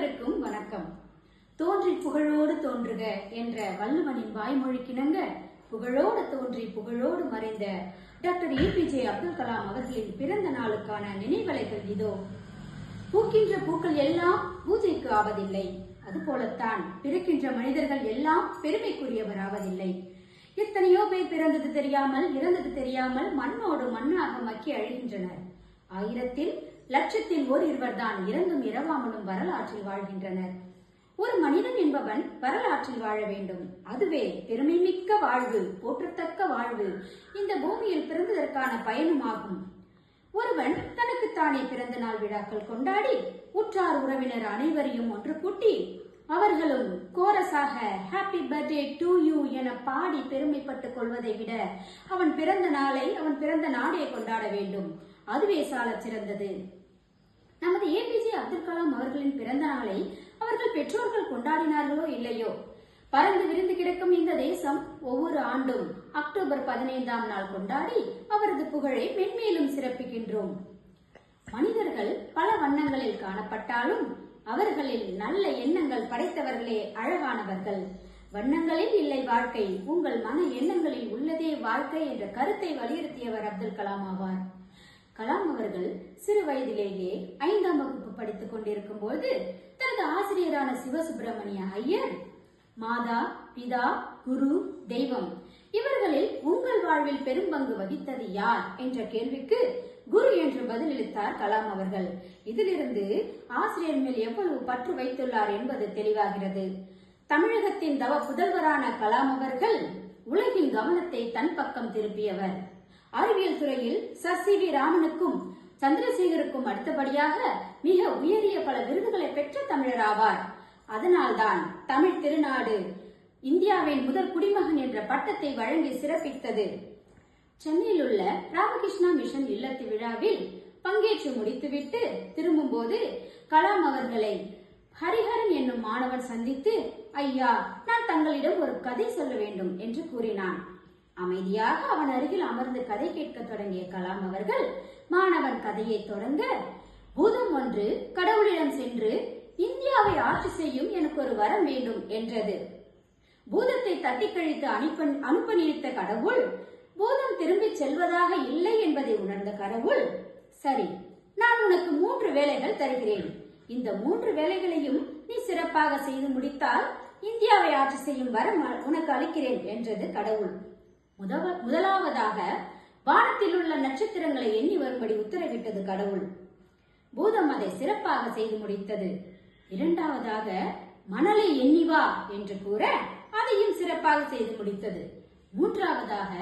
அனைவருக்கும் வணக்கம். தோன்றி புகழோடு தோன்றுக என்ற வள்ளுவனின் வாய்மொழிக்கிணங்க புகழோடு தோன்றி புகழோடு மறைந்த டாக்டர் ஏபிஜே அப்துல் கலாம் அவர்களின் பிறந்த நாளுக்கான நினைவலைகள் இதோ. பூக்கின்ற பூக்கள் எல்லாம் பூஜைக்கு ஆவதில்லை. அதுபோலத்தான் பிறக்கின்ற மனிதர்கள் எல்லாம் பெருமைக்குரியவர் ஆவதில்லை. எத்தனையோ பேர் பிறந்தது தெரியாமல் இறந்தது தெரியாமல் மண்ணோடு மண்ணாக மக்கி அழிகின்றனர். ஆயிரத்தில் லட்சத்தில் ஓர் இருவர்தான் இறந்தும் இரவாமலும் வரலாற்றில் வாழ்கின்றனர். ஒரு மனிதன் என்பவன் வரலாற்றில் வாழ வேண்டும். அதுவே பெருமைமிக்க வாழ்வு போற்றத்தக்க வாழ்வு. இந்த பூமியில் பிறந்ததற்கான பயனுமாகும். ஒருவன் தனக்கு தானே பிறந்த நாள் விழாக்கள் கொண்டாடி உற்றார் உறவினர் அனைவரையும் ஒன்று கூட்டி அவர்களும் கோரஸாக ஹாப்பி பர்த்டே டு யூ என பாடி பெருமைப்பட்டுக் கொள்வதை விட அவன் பிறந்த நாளை அவன் பிறந்த நாடே கொண்டாட வேண்டும். அதுவே சாலச் சிறந்தது நமது ஏபிஜே அப்துல் கலாம் அவர்களின் பிறந்த நாளை அவர்கள் பெற்றோர்கள் கொண்டாடினார்களோ இல்லையோ? பறந்து விரிந்து கிடக்கும் இந்த தேசம் ஒவ்வொரு ஆண்டும் அக்டோபர் பதினைந்தாம் நாள் கொண்டாடி அவரது புகழை மென்மேலும் சிறப்பிக்கின்றோம். மனிதர்கள் பல வண்ணங்களில் காணப்பட்டாலும் அவர்களில் நல்ல எண்ணங்கள் படைத்தவர்களே அழகானவர்கள். வண்ணங்களில் இல்லை வாழ்க்கை உங்கள் மன எண்ணங்களில் உள்ளதே வாழ்க்கை என்ற கருத்தை வலியுறுத்தியவர் அப்துல் கலாம் ஆவார். கலாம் அவர்கள் சிறு வயதிலேயே ஐந்தாம் வகுப்பு படித்துக் கொண்டிருக்கும் போது தனது ஆசிரியரான சிவசுப்பிரமணிய ஐயர் மாதா பிதா குரு தெய்வம் இவர்களில் உங்கள் வாழ்வில் பெரும் பங்கு வகித்தது யார் என்ற கேள்விக்கு குரு என்று பதிலளித்தார் கலாம் அவர்கள். இதிலிருந்து ஆசிரியர் மேல் எவ்வளவு பற்று வைத்துள்ளார் என்பது தெளிவாகிறது. தமிழகத்தின் தவ புதல்வரான கலாம் அவர்கள் உலகின் கவனத்தை தன் பக்கம் திருப்பியவர். அறிவியல் துறையில் சர் சி வி ராமனுக்கும் சந்திரசேகருக்கும் அடுத்தபடியாக மிக உயரிய பல விருதுகளை பெற்ற தமிழர் ஆவார். அதனால்தான் தமிழ் திருநாடு இந்தியாவின் முதல் குடிமகன் என்ற பட்டத்தை வழங்கி சிறப்பித்தது. சென்னையில் உள்ள ராமகிருஷ்ணா மிஷன் இல்லத்து விழாவில் பங்கேற்று முடித்துவிட்டு திரும்பும்போது கலாம் அவர்களை ஹரிஹரன் என்னும் மாணவன் சந்தித்து ஐயா நான் தங்களிடம் ஒரு கதை சொல்ல வேண்டும் என்று கூறினார். அமைதியாக அவன் அருகில் அமர்ந்து கதை கேட்க தொடங்கிய கலாம் அவர்கள் மாணவன் கதையை தொடங்க பூதம் ஒன்று கடவுளிடம் சென்று இந்தியாவை ஆட்சி செய்யும் எனக்கு ஒரு வரம் வேண்டும் என்றது. பூதத்தை தட்டி கழித்து அனுப்ப அனுப்ப நினைத்த கடவுள் பூதம் திரும்பி செல்வதாக இல்லை என்பதை உணர்ந்த கடவுள் சரி நான் உனக்கு மூன்று வேலைகள் தருகிறேன். இந்த மூன்று வேலைகளையும் நீ சிறப்பாக செய்து முடித்தால் இந்தியாவை ஆட்சி செய்யும் வரம் உனக்கு அளிக்கிறேன் என்றது கடவுள். முதலாவதாக வானத்தில் உள்ள நட்சத்திரங்களை எண்ணி வரும்படி உத்தரவிட்டது கடவுள். பூதம் அதை சிறப்பாக செய்து முடித்தது. இரண்டாவதாக மணலை எண்ணி வா என்று கூற அதையும் சிறப்பாக செய்து முடித்தது. மூன்றாவதாக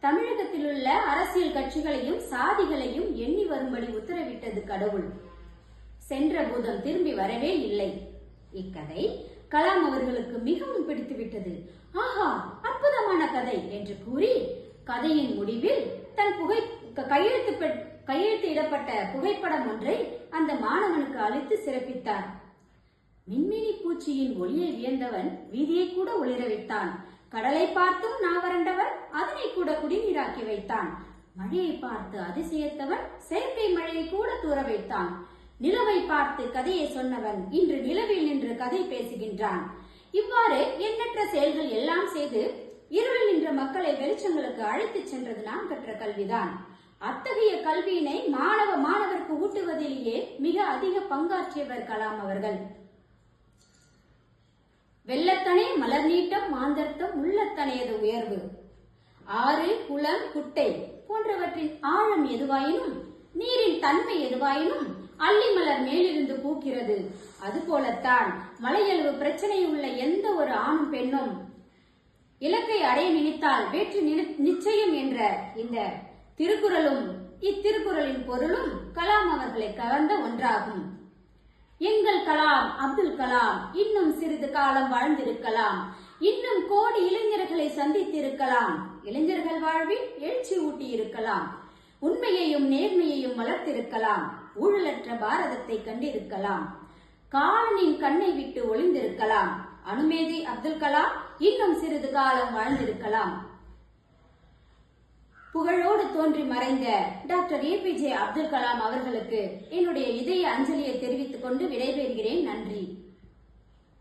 தமிழகத்தில் உள்ள அரசியல் கட்சிகளையும் சாதிகளையும் எண்ணி வரும்படி உத்தரவிட்டது கடவுள். சென்ற பூதம் திரும்பி வரவே இல்லை. இக்கதை கலாம் அவர்களுக்கு மிகவும் பிடித்துவிட்டது. ஆஹா அற்புதமான கதை என்று கூறி கதையின் முடிவில் தன் புகை கையெழுத்து கையெழுத்து இடப்பட்ட புகைப்படம் ஒன்றை அந்த மாணவனுக்கு அளித்து சிறப்பித்தார். மின்மினி பூச்சியின் ஒளியை வியந்தவன் வீதியை கூட ஒளிர வைத்தான். கடலை பார்த்தும் நாவரண்டவன் அதனை கூட குடிநீராக்கி வைத்தான். மழையை பார்த்து அதிசயத்தவன் செயற்கை மழையை கூட தூர வைத்தான். நிலவை பார்த்து கதையை சொன்னவன் இன்று நிலவில் நின்று கதை பேசுகின்றான். இவ்வாறு எண்ணற்ற செயல்கள் எல்லாம் செய்து இருளில் நின்ற மக்களை வெளிச்சங்களுக்கு அழைத்துச் சென்றது நாம் கற்ற கல்விதான். அத்தகைய கல்வியினை மாணவ மாணவருக்கு ஊட்டுவதிலேயே மிக அதிக பங்காற்றியவர் கலாம் அவர்கள். வெள்ளத்தனே மலர் நீட்டம் மாந்தர்த்தம் உள்ளத்தனையது உயர்வு. ஆறு குளம் குட்டை போன்றவற்றின் ஆழம் எதுவாயினும் நீரின் தன்மை எதுவாயினும் அள்ளி மலர் மேலிருந்து பூக்கிறது. அதுபோலத்தான் மலையளவு பிரச்சனை உள்ள எந்த ஒரு ஆணும் பெண்ணும் இலக்கை அடைய நினைத்தால் வெற்றி நிச்சயம் என்ற இந்த திருக்குறளும் இத்திருக்குறளின் பொருளும் கலாம் அவர்களை கவர்ந்த ஒன்றாகும். எங்கள் கலாம் அப்துல் கலாம் இன்னும் சிறிது காலம் வாழ்ந்திருக்கலாம். இன்னும் கோடி இளைஞர்களை சந்தித்திருக்கலாம். இளைஞர்கள் வாழ்வில் எழுச்சி ஊட்டி இருக்கலாம் உண்மையையும் நேர்மையையும் வளர்த்திருக்கலாம். ஊழலற்ற பாரதத்தை கண்டிருக்கலாம். காலனின் கண்ணை விட்டு ஒளிந்திருக்கலாம். அனுமேதி அப்துல் கலாம் இன்னும் சிறிது காலம் வாழ்ந்திருக்கலாம். புகழோடு தோன்றி மறைந்த டாக்டர் ஏபிஜே அப்துல் கலாம் அவர்களுக்கு என்னுடைய இதய அஞ்சலியை தெரிவித்துக் கொண்டு விடைபெறுகிறேன். நன்றி.